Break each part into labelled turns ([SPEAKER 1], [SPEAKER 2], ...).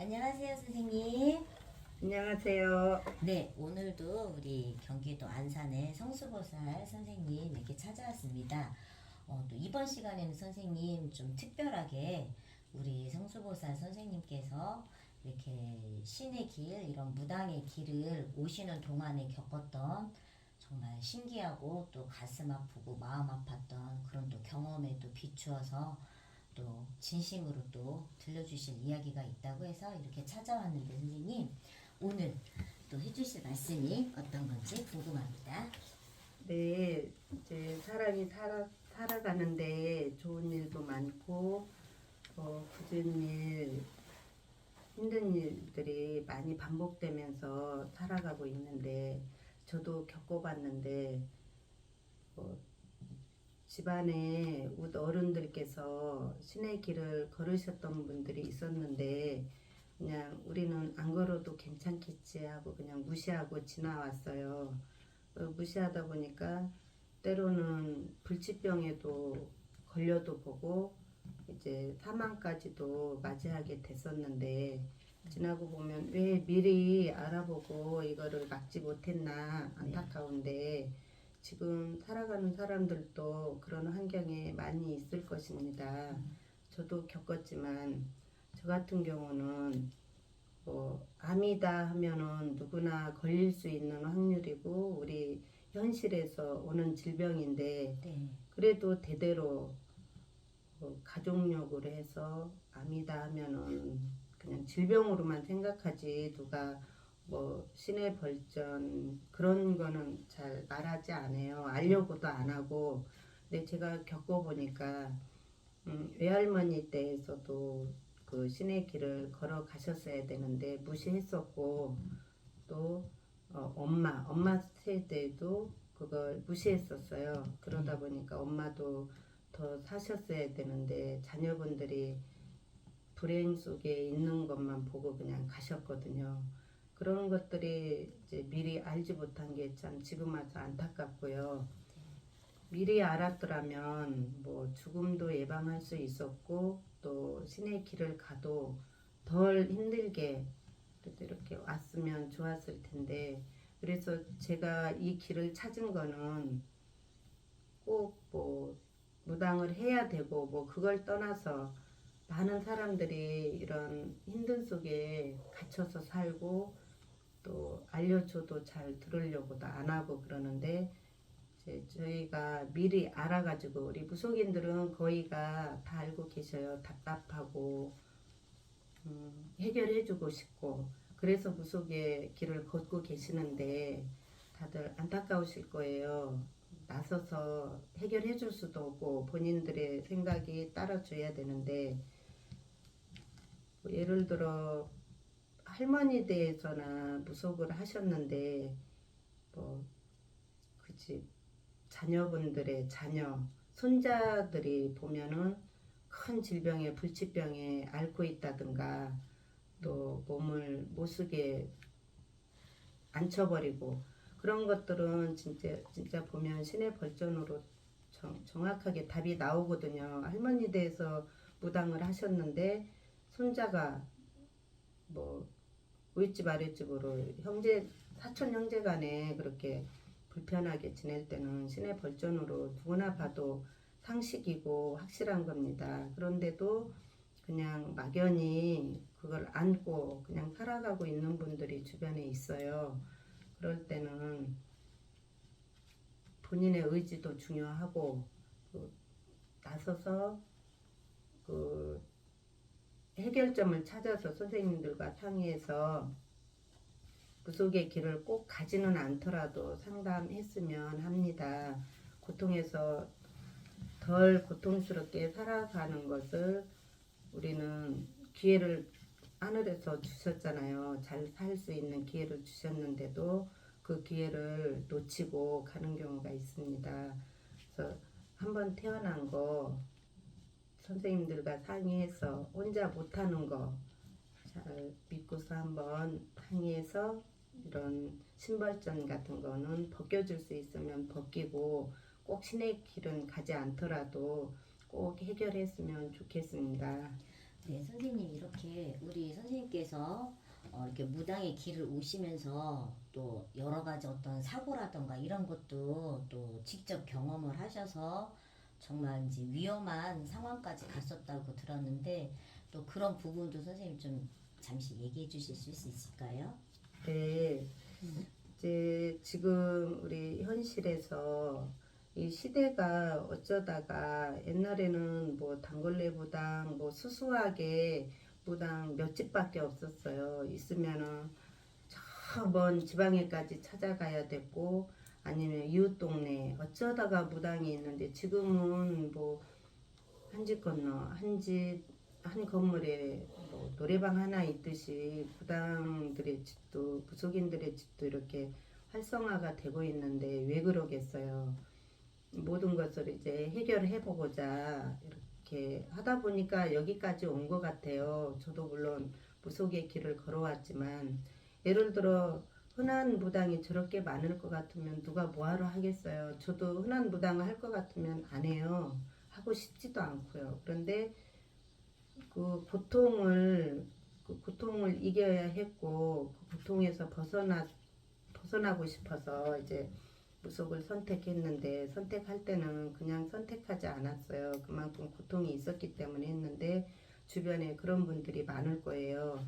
[SPEAKER 1] 안녕하세요, 선생님.
[SPEAKER 2] 안녕하세요.
[SPEAKER 1] 네, 오늘도 우리 경기도 안산의 성수보살 선생님 이렇게 찾아왔습니다. 어, 또 이번 시간에는 선생님 좀 특별하게 우리 성수보살 선생님께서 이렇게 신의 길, 이런 무당의 길을 오시는 동안에 겪었던 정말 신기하고 또 가슴 아프고 마음 아팠던 그런 또 경험에 또 비추어서 또 진심으로 또 들려주실 이야기가 있다고 해서 이렇게 찾아왔는데 선생님 오늘 또 해주실 말씀이 어떤 건지 궁금합니다.
[SPEAKER 2] 네, 이제 사람이 살아, 살아가는데 좋은 일도 많고, 어, 굳은 일, 힘든 일들이 많이 반복되면서 살아가고 있는데, 저도 겪어봤는데, 어, 집안에 웃 어른들께서 신의 길을 걸으셨던 분들이 있었는데, 그냥 우리는 안 걸어도 괜찮겠지 하고 그냥 무시하고 지나왔어요. 어, 무시하다 보니까 때로는 불치병에도 걸려도 보고 이제 사망까지도 맞이하게 됐었는데 지나고 보면 왜 미리 알아보고 이거를 막지 못했나 안타까운데 지금 살아가는 사람들도 그런 환경에 많이 있을 것입니다. 저도 겪었지만 저 같은 경우는 뭐 암이다 하면은 누구나 걸릴 수 있는 확률이고 우리 현실에서 오는 질병인데
[SPEAKER 1] 네,
[SPEAKER 2] 그래도 대대로 뭐 가족력으로 해서 암이다 하면은 그냥 질병으로만 생각하지 누가 뭐 신의 벌전 그런 거는 잘 말하지 않아요. 알려고도 안 하고. 근데 제가 겪어보니까 음, 외할머니 때에서도 그 신의 길을 걸어 가셨어야 되는데 무시했었고 또 어, 엄마 엄마 세대도 그걸 무시했었어요. 그러다 보니까 엄마도 더 사셨어야 되는데 자녀분들이 불행 속에 있는 것만 보고 그냥 가셨거든요. 그런 것들이 이제 미리 알지 못한 게 참 지금 와서 안타깝고요. 미리 알았더라면 뭐 죽음도 예방할 수 있었고 또 신의 길을 가도 덜 힘들게 이렇게 왔으면 좋았을 텐데 그래서 제가 이 길을 찾은 거는 꼭 뭐 무당을 해야 되고 뭐 그걸 떠나서 많은 사람들이 이런 힘든 속에 갇혀서 살고 또 알려줘도 잘 들으려고도 안 하고 그러는데 저희가 미리 알아가지고 우리 무속인들은 거의가 다 알고 계셔요. 답답하고 음, 해결해주고 싶고 그래서 무속의 길을 걷고 계시는데 다들 안타까우실 거예요. 나서서 해결해 줄 수도 없고 본인들의 생각이 따라줘야 되는데 뭐 예를 들어 할머니 대해서나 무속을 하셨는데 뭐그집 자녀분들의 자녀 손자들이 보면은 큰 질병에 불치병에 앓고 있다든가 또 몸을 못 쓰게 앉혀버리고 그런 것들은 진짜 진짜 보면 신의 벌전으로 정, 정확하게 답이 나오거든요. 할머니 대해서 무당을 하셨는데 손자가 뭐 윗집 아랫집으로 형제 사촌 형제 간에 그렇게 불편하게 지낼 때는 신의 벌전으로 누구나 봐도 상식이고 확실한 겁니다. 그런데도 그냥 막연히 그걸 안고 그냥 살아가고 있는 분들이 주변에 있어요. 그럴 때는 본인의 의지도 중요하고 그 나서서 그 해결점을 찾아서 선생님들과 상의해서 무속의 길을 꼭 가지는 않더라도 상담했으면 합니다. 고통에서 덜 고통스럽게 살아가는 것을 우리는 기회를 하늘에서 주셨잖아요. 잘 살 수 있는 기회를 주셨는데도 그 기회를 놓치고 가는 경우가 있습니다. 그래서 한번 태어난 거 선생님들과 상의해서 혼자 못하는 거 잘 믿고서 한번 상의해서 이런 신발전 같은 거는 벗겨줄 수 있으면 벗기고 꼭 신의 길은 가지 않더라도 꼭 해결했으면 좋겠습니다.
[SPEAKER 1] 네, 선생님 이렇게 우리 선생님께서 어, 이렇게 무당의 길을 오시면서 또 여러 가지 어떤 사고라던가 이런 것도 또 직접 경험을 하셔서 정말 이제 위험한 상황까지 갔었다고 들었는데 또 그런 부분도 선생님 좀 잠시 얘기해 주실 수 있을까요?
[SPEAKER 2] 네. 이제 지금 우리 현실에서 이 시대가 어쩌다가 옛날에는 뭐 단골레 무당 뭐 수수하게 무당 몇 집밖에 없었어요. 있으면은 저 먼 지방에까지 찾아가야 됐고 아니면 이웃 동네 어쩌다가 무당이 있는데 지금은 뭐 한 집 건너 한 집 한 건물에 뭐 노래방 하나 있듯이 무당들의 집도 무속인들의 집도 이렇게 활성화가 되고 있는데 왜 그러겠어요? 모든 것을 이제 해결해 보고자 이렇게 하다 보니까 여기까지 온 것 같아요. 저도 물론 무속의 길을 걸어왔지만 예를 들어 흔한 무당이 저렇게 많을 것 같으면 누가 뭐하러 하겠어요. 저도 흔한 무당을 할 것 같으면 안 해요. 하고 싶지도 않고요. 그런데 그 고통을 그 고통을 이겨야 했고 그 고통에서 벗어나 벗어나고 싶어서 이제 무속을 선택했는데 선택할 때는 그냥 선택하지 않았어요. 그만큼 고통이 있었기 때문에 했는데 주변에 그런 분들이 많을 거예요.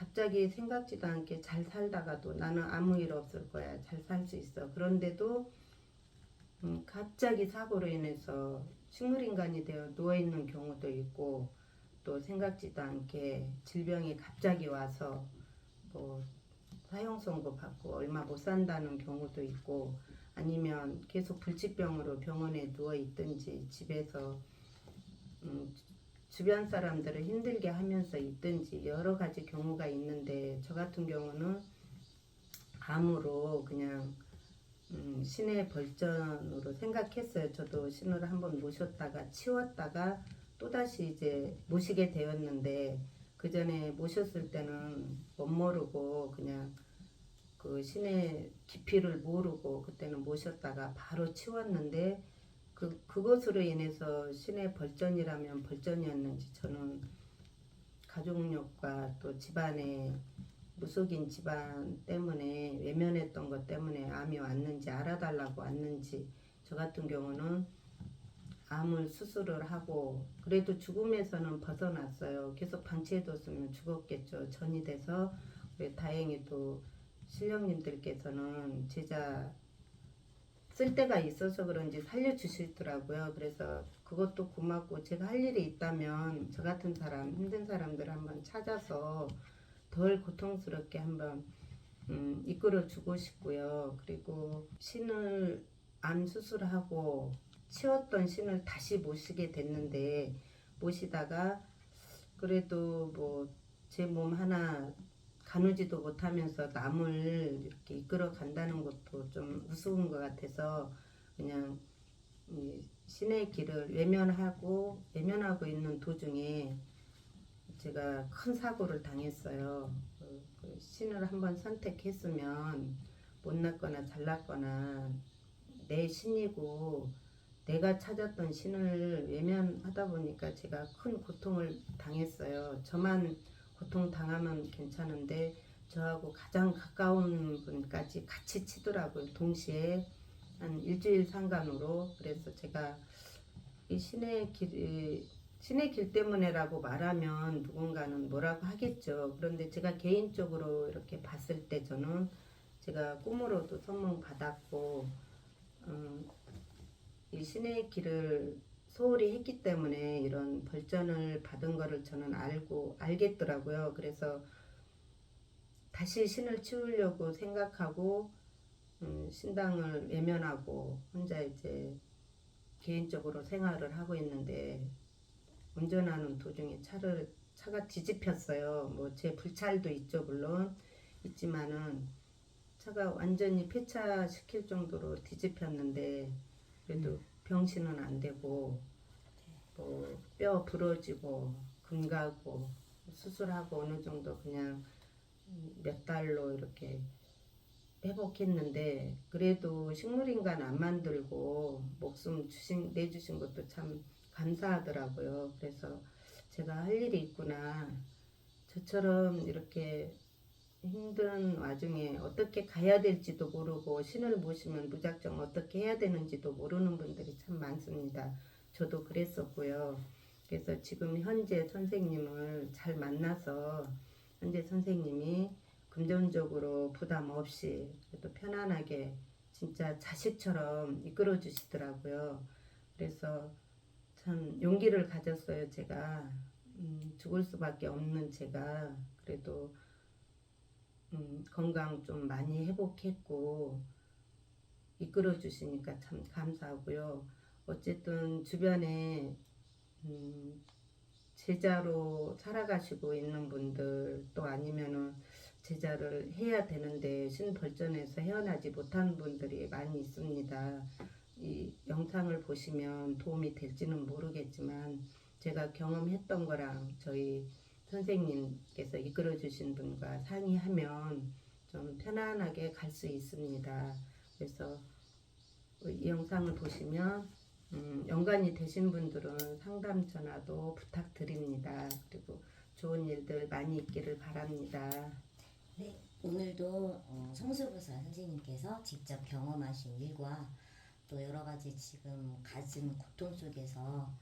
[SPEAKER 2] 갑자기 생각지도 않게 잘 살다가도 나는 아무 일 없을 거야. 잘 살 수 있어. 그런데도 음, 갑자기 사고로 인해서 식물인간이 되어 누워있는 경우도 있고 또 생각지도 않게 질병이 갑자기 와서 뭐 사형 선고 받고 얼마 못 산다는 경우도 있고 아니면 계속 불치병으로 병원에 누워 있든지 집에서 음, 주변 사람들을 힘들게 하면서 있든지 여러 가지 경우가 있는데 저 같은 경우는 암으로 그냥 음, 신의 벌전으로 생각했어요. 저도 신을 한번 모셨다가 치웠다가 또다시 이제 모시게 되었는데 그 전에 모셨을 때는 못 모르고 그냥 그 신의 깊이를 모르고 그때는 모셨다가 바로 치웠는데 그 그것으로 인해서 신의 벌전이라면 벌전이었는지 저는 가족력과 또 집안의 무속인 집안 때문에 외면했던 것 때문에 암이 왔는지 알아달라고 왔는지 저 같은 경우는 암을 수술을 하고 그래도 죽음에서는 벗어났어요. 계속 방치해뒀으면 죽었겠죠. 전이 돼서 다행히도 신령님들께서는 제자 쓸 때가 있어서 그런지 살려주시더라고요. 그래서 그것도 고맙고 제가 할 일이 있다면 저 같은 사람 힘든 사람들 한번 찾아서 덜 고통스럽게 한번 음, 이끌어 주고 싶고요. 그리고 신을 암 수술하고 치웠던 신을 다시 모시게 됐는데 모시다가 그래도 뭐 제 몸 하나 가누지도 못하면서 남을 이렇게 이끌어 간다는 것도 좀 우스운 것 같아서 그냥 이 신의 길을 외면하고 외면하고 있는 도중에 제가 큰 사고를 당했어요. 그, 그 신을 한번 선택했으면 못났거나 잘났거나 내 신이고 내가 찾았던 신을 외면하다 보니까 제가 큰 고통을 당했어요. 저만 고통 당하면 괜찮은데 저하고 가장 가까운 분까지 같이 치더라고요. 동시에 한 일주일 상간으로 그래서 제가 이 신의 길 신의 길 때문에라고 말하면 누군가는 뭐라고 하겠죠. 그런데 제가 개인적으로 이렇게 봤을 때 저는 제가 꿈으로도 선몽 받았고 음, 이 신의 길을 소홀히 했기 때문에 이런 벌전을 받은 거를 저는 알고 알겠더라고요. 그래서 다시 신을 치우려고 생각하고 음, 신당을 외면하고 혼자 이제 개인적으로 생활을 하고 있는데 운전하는 도중에 차를 차가 뒤집혔어요. 뭐 제 불찰도 있죠, 물론 있지만은 차가 완전히 폐차시킬 정도로 뒤집혔는데 그래도 병신은 안 되고 뭐 뼈 부러지고 금 가고 수술하고 어느 정도 그냥 몇 달로 이렇게 회복했는데 그래도 식물인간 안 만들고 목숨 주신 내주신 것도 참 감사하더라고요. 그래서 제가 할 일이 있구나. 저처럼 이렇게 힘든 와중에 어떻게 가야 될지도 모르고 신을 모시면 무작정 어떻게 해야 되는지도 모르는 분들이 참 많습니다. 저도 그랬었고요. 그래서 지금 현재 선생님을 잘 만나서 현재 선생님이 금전적으로 부담 없이 그래도 편안하게 진짜 자식처럼 이끌어 주시더라고요. 그래서 참 용기를 가졌어요. 제가 음, 죽을 수밖에 없는 제가 그래도 음, 건강 좀 많이 회복했고 이끌어 주시니까 참 감사하고요. 어쨌든 주변에 음, 제자로 살아가시고 있는 분들 또 아니면은 제자를 해야 되는데 신벌전에서 헤어나지 못한 분들이 많이 있습니다. 이 영상을 보시면 도움이 될지는 모르겠지만 제가 경험했던 거랑 저희 선생님께서 이끌어 주신 분과 상의하면 좀 편안하게 갈 수 있습니다. 그래서 이 영상을 보시면 음, 연관이 되신 분들은 상담 전화도 부탁드립니다. 그리고 좋은 일들 많이 있기를 바랍니다.
[SPEAKER 1] 네, 오늘도 어, 성수보살 선생님께서 직접 경험하신 일과 또 여러 가지 지금 가슴 고통 속에서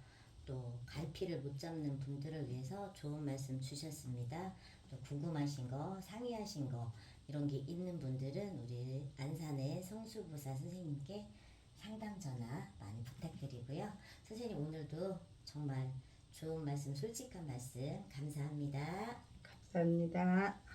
[SPEAKER 1] 또 갈피를 못 잡는 분들을 위해서 좋은 말씀 주셨습니다. 또 궁금하신 거, 상의하신 거 이런 게 있는 분들은 우리 안산의 성수보살 선생님께 상담 전화 많이 부탁드리고요. 선생님 오늘도 정말 좋은 말씀, 솔직한 말씀 감사합니다.
[SPEAKER 2] 감사합니다.